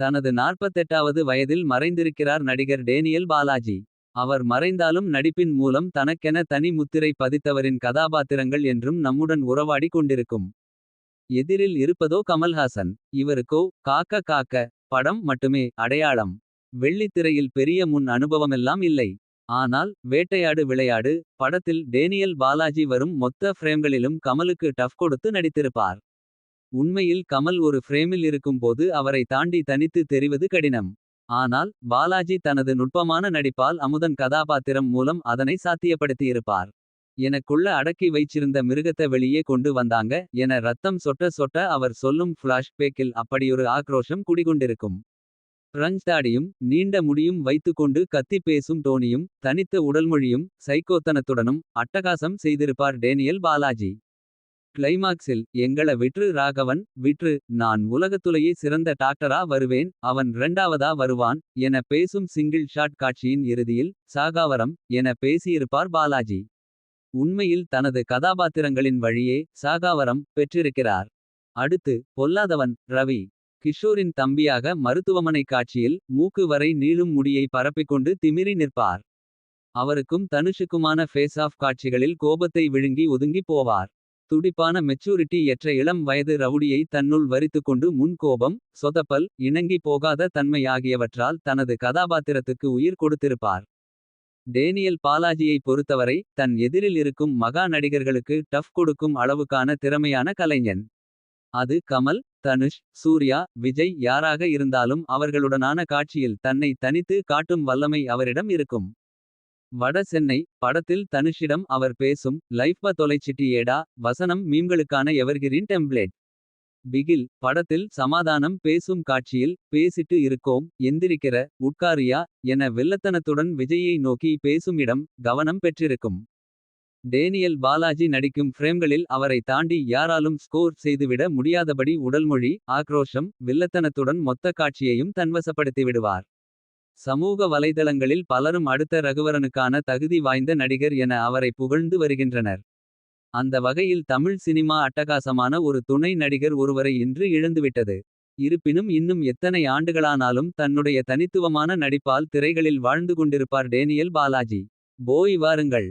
தனது 48வது வயதில் மறைந்திருக்கிறார் நடிகர் டேனியல் பாலாஜி. அவர் மறைந்தாலும் நடிப்பின் மூலம் தனக்கென தனி முத்திரை பதித்தவரின் கதாபாத்திரங்கள் என்றும் நம்முடன் உறவாடி கொண்டிருக்கும். எதிரில் இருப்பதோ கமல்ஹாசன். இவருக்கோ காக்க காக்க. படம் மட்டுமே அடையாளம். வெள்ளித்திரையில் பெரிய முன் அனுபவமெல்லாம் இல்லை. ஆனால் வேட்டையாடு விளையாடு. படத்தில் டேனியல் பாலாஜி வரும் மொத்த ஃப்ரேம்களிலும் கமலுக்கு டஃப் கொடுத்து நடித்திருப்பார். உண்மையில் கமல் ஒரு ஃப்ரேமில் இருக்கும்போது அவரை தாண்டி தனித்து தெரிவது கடினம். ஆனால் பாலாஜி தனது நுட்பமான நடிப்பால் அமுதன் கதாபாத்திரம் மூலம் அதனை சாத்தியப்படுத்தியிருப்பார். எனக்குள்ள அடக்கி வைச்சிருந்த மிருகத்த வெளியே கொண்டு வந்தாங்க. என ரத்தம் சொட்ட சொட்ட அவர் சொல்லும் ஃப்ளாஷ் பேக்கில் அப்படியொரு ஆக்ரோஷம் குடிகொண்டிருக்கும். பிரஞ்ச் தாடியும் நீண்ட முடியும் வைத்துக்கொண்டு கத்தி பேசும் டோனியும். தனித்த உடல்மொழியும் சைக்கோத்தனத்துடனும் அட்டகாசம் செய்திருப்பார் டேனியல் பாலாஜி. கிளைமாக்ஸில் எங்கள விற்று ராகவன் விற்று நான் உலகத்துலையே சிறந்த டாக்டரா வருவேன். அவன் ரெண்டாவதா வருவான் என பேசும் சிங்கிள் ஷாட் காட்சியின் இறுதியில். சாகாவரம் என பேசியிருப்பார் பாலாஜி. உண்மையில் தனது கதாபாத்திரங்களின் வழியே சாகாவரம் பெற்றிருக்கிறார். அடுத்து பொல்லாதவன் ரவி. கிஷோரின் தம்பியாக மருத்துவமனை காட்சியில். மூக்கு வரை நீளும் முடியை பரப்பிக்கொண்டு திமிரி நிற்பார். அவருக்கும் தனுஷுக்குமான ஃபேஸ் ஆஃப் காட்சிகளில் கோபத்தை விழுங்கி ஒதுங்கி போவார். துடிப்பான மெச்சூரிட்டி எற்ற இளம் வயது ரவுடியை தன்னுள் வரித்துக்கொண்டு முன் கோபம். சொதப்பல் இணங்கி போகாத தன்மை ஆகியவற்றால் தனது கதாபாத்திரத்துக்கு உயிர் கொடுத்திருப்பார். டேனியல் பாலாஜியை பொறுத்தவரை தன் எதிரில் இருக்கும் மகா நடிகர்களுக்கு டஃப் கொடுக்கும் அளவுக்கான திறமையான கலைஞன். அது கமல் தனுஷ் சூர்யா விஜய் யாராக இருந்தாலும் அவர்களுடனான காட்சியில் தன்னை தனித்து காட்டும் வல்லமை அவரிடம் இருக்கும். வட சென்னை படத்தில் தனுஷிடம் அவர் பேசும் லைஃப்ப தொலைச்சிட்டியேடா வசனம் மீம்களுக்கான எவர்கிரீன் டெம்ப்ளேட். பிகில் படத்தில் சமாதானம் பேசும் காட்சியில் பேசிட்டு இருக்கோம் எந்திரிக்கிற உட்காரியா என வில்லத்தனத்துடன் விஜயை நோக்கி பேசும் இடம் கவனம் பெற்றிருக்கும். டேனியல் பாலாஜி நடிக்கும் ஃப்ரேம்களில் அவரை தாண்டி யாராலும் ஸ்கோர் செய்துவிட முடியாதபடி உடல்மொழி ஆக்ரோஷம் வில்லத்தனத்துடன் மொத்த காட்சியையும் தன்வசப்படுத்திவிடுவார். சமூக வலைதளங்களில் பலரும் அடுத்த ரகுவரனுக்கான தகுதி வாய்ந்த நடிகர் என அவரை புகழ்ந்து வருகின்றனர். அந்த வகையில் தமிழ் சினிமா அட்டகாசமான ஒரு துணை நடிகர் ஒருவரை இன்று இழந்துவிட்டது. இருப்பினும் இன்னும் எத்தனை ஆண்டுகளானாலும் தன்னுடைய தனித்துவமான நடிப்பால் திரைகளில் வாழ்ந்து கொண்டிருப்பார் டேனியல் பாலாஜி. போய் வாருங்கள்.